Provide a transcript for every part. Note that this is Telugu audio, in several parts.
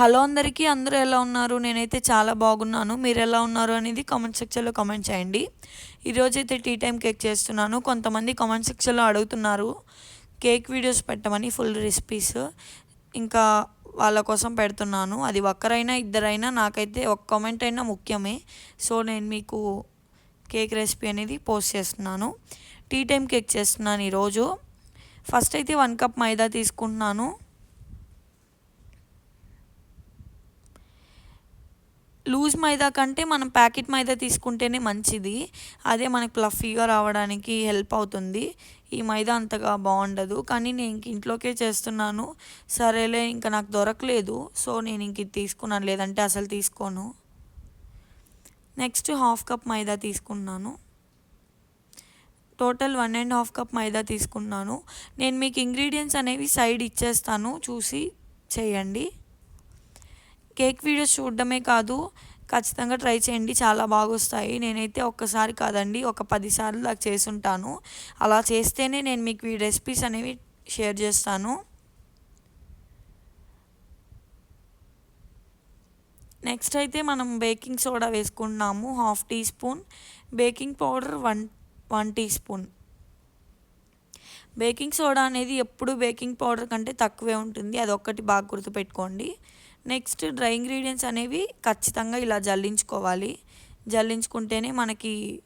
హలో అందరికీ అందరూ ఎలా ఉన్నారు? నేనైతే చాలా బాగున్నాను. మీరు ఎలా ఉన్నారు అనేది కామెంట్ సెక్షన్లో కామెంట్ చేయండి. ఈరోజు అయితే టీ టైం కేక్ చేస్తున్నాను. కొంతమంది కామెంట్ సెక్షన్లో అడుగుతున్నారు కేక్ వీడియోస్ పెట్టమని ఫుల్ రెసిపీస్ ఇంకా వాళ్ళ కోసం పెడుతున్నాను. అది ఒక్కరైనా ఇద్దరైనా నాకైతే ఒక కామెంట్ అయినా ముఖ్యమే. సో నేను మీకు కేక్ రెసిపీ అనేది పోస్ట్ చేస్తున్నాను. టీ టైం కేక్ చేస్తున్నాను ఈరోజు. ఫస్ట్ అయితే వన్ కప్ మైదా తీసుకుంటున్నాను. లూజ్ మైదా కంటే మనం ప్యాకెట్ మైదా తీసుకుంటేనే మంచిది. అదే మనకి ప్లఫీగా రావడానికి హెల్ప్ అవుతుంది. ఈ మైదా అంతగా బాగుండదు. కానీ నేను ఇంక ఇంట్లోకే చేస్తున్నాను. సరేలే ఇంకా నాకు దొరకలేదు. సో నేను ఇంక ఇది తీసుకున్నాను. లేదంటే అసలు తీసుకోను. నెక్స్ట్ హాఫ్ కప్ మైదా తీసుకున్నాను. Total one and half cup మైదా తీసుకున్నాను. నేను మీకు ఇంగ్రీడియంట్స్ అనేవి సైడ్ ఇచ్చేస్తాను. చూసి చేయండి. కేక్ వీడియోస్ చూడడమే కాదు ఖచ్చితంగా ట్రై చేయండి. చాలా బాగా వస్తాయి నేనైతే ఒక్కసారి కాదండి ఒక పదిసార్లు దాకా చేసుంటాను. అలా చేస్తేనే నేను మీకు ఈ రెసిపీస్ అనేవి షేర్ చేస్తాను. నెక్స్ట్ అయితే మనం baking soda వేసుకుంటున్నాము half teaspoon. Baking powder one one teaspoon. Baking soda అనేది ఎప్పుడు బేకింగ్ పౌడర్ కంటే తక్కువే ఉంటుంది. అది ఒక్కటి బాగా గుర్తుపెట్టుకోండి. నెక్స్ట్ డ్రై ఇంగ్రీడియంట్స్ అనేవి ఖచ్చితంగా ఇలా జల్లించుకోవాలి. జల్లించుకుంటేనే మనకి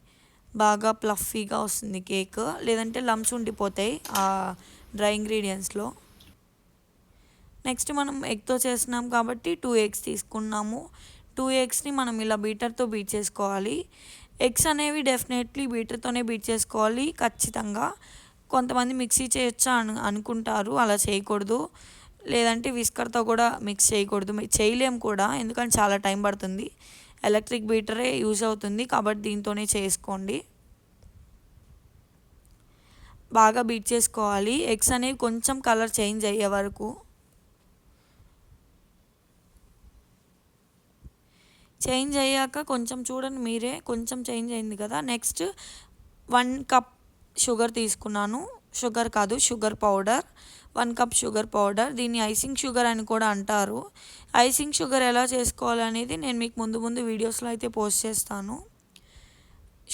బాగా ప్లఫీగా వస్తుంది కేక్. లేదంటే లమ్స్ ఉండిపోతాయి ఆ డ్రై ఇంగ్రీడియంట్స్లో. నెక్స్ట్ మనం ఎగ్తో చేస్తున్నాం కాబట్టి టూ ఎగ్స్ తీసుకున్నాము. టూ ఎగ్స్ని మనం ఇలా బీటర్తో బీట్ చేసుకోవాలి. ఎగ్స్ అనేవి డెఫినెట్లీ బీటర్తోనే బీట్ చేసుకోవాలి ఖచ్చితంగా. కొంతమంది మిక్సీ చేయొచ్చా అను అనుకుంటారు అలా చేయకూడదు. లేదంటే విస్కర్తో కూడా మిక్స్ చేయకూడదు. చేయలేము కూడా. ఎందుకంటే చాలా టైం పడుతుంది. ఎలక్ట్రిక్ బీటరే యూజ్ అవుతుంది. కాబట్టి దీంతోనే చేసుకోండి. బాగా బీట్ చేసుకోవాలి. ఎగ్స్ అనేవి కొంచెం కలర్ చేంజ్ అయ్యే వరకు. చేంజ్ అయ్యాక కొంచెం చూడండి మీరే. కొంచెం చేంజ్ అయింది కదా. నెక్స్ట్ వన్ కప్ షుగర్ తీసుకున్నాను. షుగర్ కాదు sugar powder one cup sugar powder. దీన్ని ఐసింగ్ షుగర్ అని కూడా అంటారు. ఐసింగ్ షుగర్ ఎలా చేసుకోవాలనేది నేను మీకు ముందు ముందు వీడియోస్లో అయితే పోస్ట్ చేస్తాను.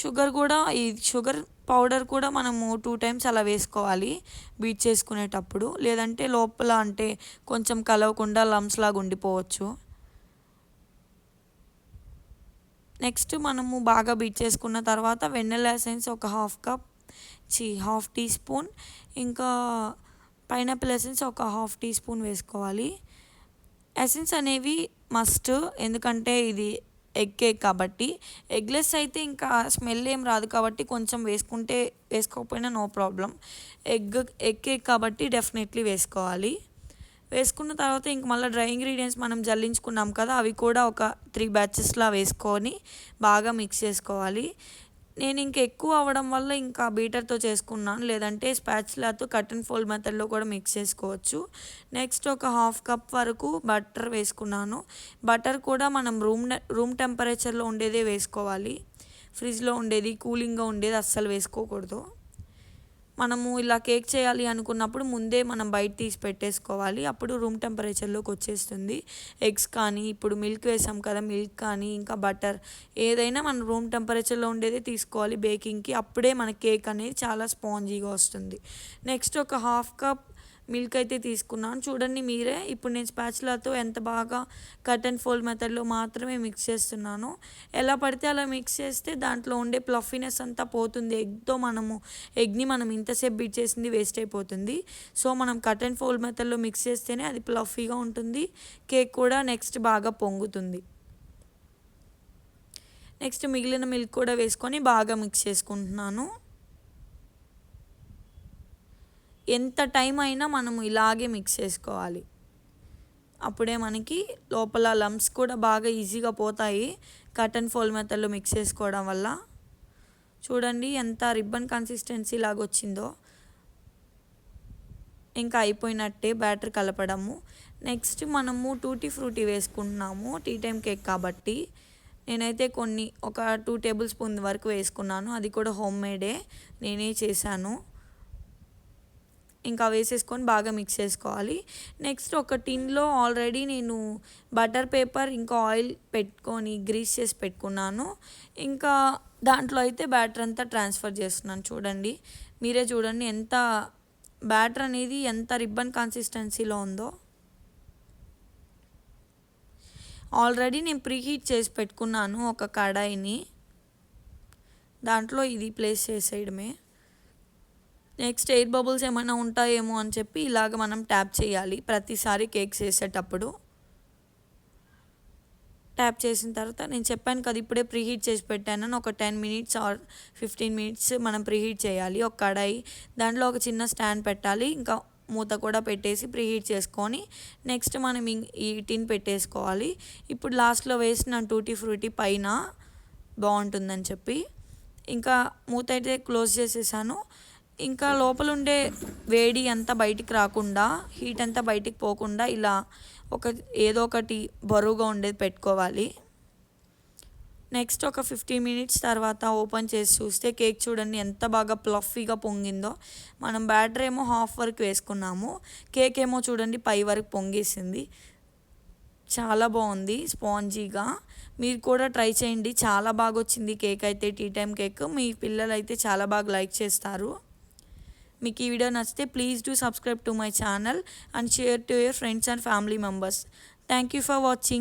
షుగర్ కూడా ఈ షుగర్ పౌడర్ కూడా మనము టూ టైమ్స్ అలా వేసుకోవాలి బీట్ చేసుకునేటప్పుడు. లేదంటే లోపల అంటే కొంచెం కలవకుండా లమ్స్ లాగా ఉండిపోవచ్చు. నెక్స్ట్ మనము బాగా బీట్ చేసుకున్న తర్వాత వెన్నెల ఎసెన్స్ ఒక హాఫ్ కప్. చి హాఫ్ టీ స్పూన్. ఇంకా పైనాపిల్ ఎసెన్స్ ఒక హాఫ్ టీ స్పూన్ వేసుకోవాలి. ఎసెన్స్ అనేవి మస్ట్ ఎందుకంటే ఇది ఎగ్ కేక్ కాబట్టి. ఎగ్లెస్ అయితే ఇంకా స్మెల్ ఏం రాదు కాబట్టి కొంచెం వేసుకుంటే వేసుకోకపోయినా no problem. Egg egg cake కాబట్టి డెఫినెట్లీ వేసుకోవాలి. వేసుకున్న తర్వాత ఇంక మళ్ళీ డ్రై ఇంగ్రీడియంట్స్ మనం జల్లించుకున్నాం కదా అవి కూడా ఒక త్రీ బ్యాచెస్లా వేసుకొని బాగా మిక్స్ చేసుకోవాలి. నేను ఇంకా ఎక్కువ అవడం వల్ల ఇంకా బీటర్తో చేసుకున్నాను. లేదంటే స్పాచ్లాతో కట్ అండ్ ఫోల్డ్ మెథడ్లో కూడా మిక్స్ చేసుకోవచ్చు. నెక్స్ట్ ఒక హాఫ్ కప్ వరకు బటర్ వేసుకున్నాను. బటర్ కూడా మనం రూమ్ రూమ్ టెంపరేచర్లో ఉండేదే వేసుకోవాలి. ఫ్రిడ్జ్లో ఉండేది కూలింగ్గా ఉండేది అస్సలు వేసుకోకూడదు. మనము ఇలా కేక్ చేయాలి అనుకున్నప్పుడు ముందే మనం బయట తీసి పెట్టేసుకోవాలి. అప్పుడు రూమ్ టెంపరేచర్లోకి వచ్చేస్తుంది. ఎగ్స్ కానీ ఇప్పుడు మిల్క్ వేసాం కదా మిల్క్ కానీ ఇంకా బటర్ ఏదైనా మనం రూమ్ టెంపరేచర్లో ఉండేదే తీసుకోవాలి బేకింగ్కి. అప్పుడే మన కేక్ అనేది చాలా స్పాంజీగా వస్తుంది. నెక్స్ట్ ఒక హాఫ్ కప్ మిల్క్ అయితే తీసుకున్నాను. చూడండి మీరే ఇప్పుడు నేను స్పాచులాతో ఎంత బాగా కట్ అండ్ ఫోల్డ్ మెథడ్లో మాత్రమే మిక్స్ చేస్తున్నాను. ఎలా పడితే అలా మిక్స్ చేస్తే దాంట్లో ఉండే ప్లఫీనెస్ అంతా పోతుంది. ఎగ్తో మనము ఎగ్ని మనం ఇంతసేపు బీట్ చేసింది వేస్ట్ అయిపోతుంది. సో మనం కట్ అండ్ ఫోల్డ్ మెథడ్లో మిక్స్ చేస్తేనే అది ప్లఫీగా ఉంటుంది. కేక్ కూడా నెక్స్ట్ బాగా పొంగుతుంది. నెక్స్ట్ మిగిలిన మిల్క్ కూడా వేసుకొని బాగా మిక్స్ చేసుకుంటున్నాను. ఎంత టైం అయినా మనము ఇలాగే మిక్స్ చేసుకోవాలి. అప్పుడే మనకి లోపల లమ్స్ కూడా బాగా ఈజీగా పోతాయి. కాటన్ ఫోల్ మెత్తల్లో మిక్స్ చేసుకోవడం వల్ల. చూడండి ఎంత రిబ్బన్ కన్సిస్టెన్సీ లాగా వచ్చిందో. ఇంకా అయిపోయినట్టే బ్యాటర్ కలపడము. నెక్స్ట్ మనము టూటీ ఫ్రూటీ వేసుకుంటున్నాము. టీ టైం కేక్ కాబట్టి. నేనైతే కొన్ని ఒక టూ టేబుల్ స్పూన్ వరకు వేసుకున్నాను. అది కూడా హోమ్ మేడే. నేనే చేశాను. ఇంకా వేసేసుకొని బాగా మిక్స్ చేసుకోవాలి. నెక్స్ట్ ఒక టిన్లో ఆల్రెడీ నేను బటర్ పేపర్ ఇంకా ఆయిల్ పెట్టుకొని గ్రీస్ చేసి పెట్టుకున్నాను. ఇంకా దాంట్లో అయితే బ్యాటర్ అంతా ట్రాన్స్ఫర్ చేస్తున్నాను చూడండి. మీరే చూడండి ఎంత బ్యాటర్ అనేది ఎంత రిబ్బన్ కన్సిస్టెన్సీలో ఉందో. ఆల్రెడీ నేను ప్రీహీట్ చేసి పెట్టుకున్నాను ఒక కడాయిని. దాంట్లో ఇది ప్లేస్ చేసేయడమే. నెక్స్ట్ ఎయిర్ బబుల్స్ ఏమైనా ఉంటాయేమో అని చెప్పి ఇలాగ మనం ట్యాప్ చేయాలి. ప్రతిసారి కేక్స్ చేసేటప్పుడు. ట్యాప్ చేసిన తర్వాత నేను చెప్పాను కదా ఇప్పుడే ప్రీహీట్ చేసి పెట్టానని ఒక ten minutes or fifteen minutes మనం ప్రీహీట్ చేయాలి. ఒక కడాయి దాంట్లో ఒక చిన్న స్టాండ్ పెట్టాలి. ఇంకా మూత కూడా పెట్టేసి ప్రీహీట్ చేసుకొని నెక్స్ట్ మనం ఈ టిన్ పెట్టేసుకోవాలి. ఇప్పుడు లాస్ట్లో వేసిన టూటీ ఫ్రూటీ పైన బాగుంటుందని చెప్పి. ఇంకా మూత అయితే క్లోజ్ చేసేసాను. ఇంకా లోపల ఉండే వేడి అంతా బయటికి రాకుండా హీట్ అంతా బయటికి పోకుండా ఇలా ఒక ఏదో ఒకటి బరువుగా ఉండేది పెట్టుకోవాలి. నెక్స్ట్ ఒక ఫిఫ్టీ మినిట్స్ తర్వాత ఓపెన్ చేసి చూస్తే కేక్ చూడండి ఎంత బాగా ప్లఫీగా పొంగిందో. మనం బ్యాటర్ ఏమో హాఫ్ వరకు వేసుకున్నాము. కేక్ ఏమో చూడండి పై వరకు పొంగేసింది. చాలా బాగుంది స్పాంజీగా. మీరు కూడా ట్రై చేయండి. చాలా బాగా వచ్చింది కేక్ అయితే టీ టైం కేక్. మీ పిల్లలు అయితే చాలా బాగా లైక్ చేస్తారు. మీకు ఈ వీడియో నచ్చితే please do subscribe to my channel and share to your friends and family members thank you for watching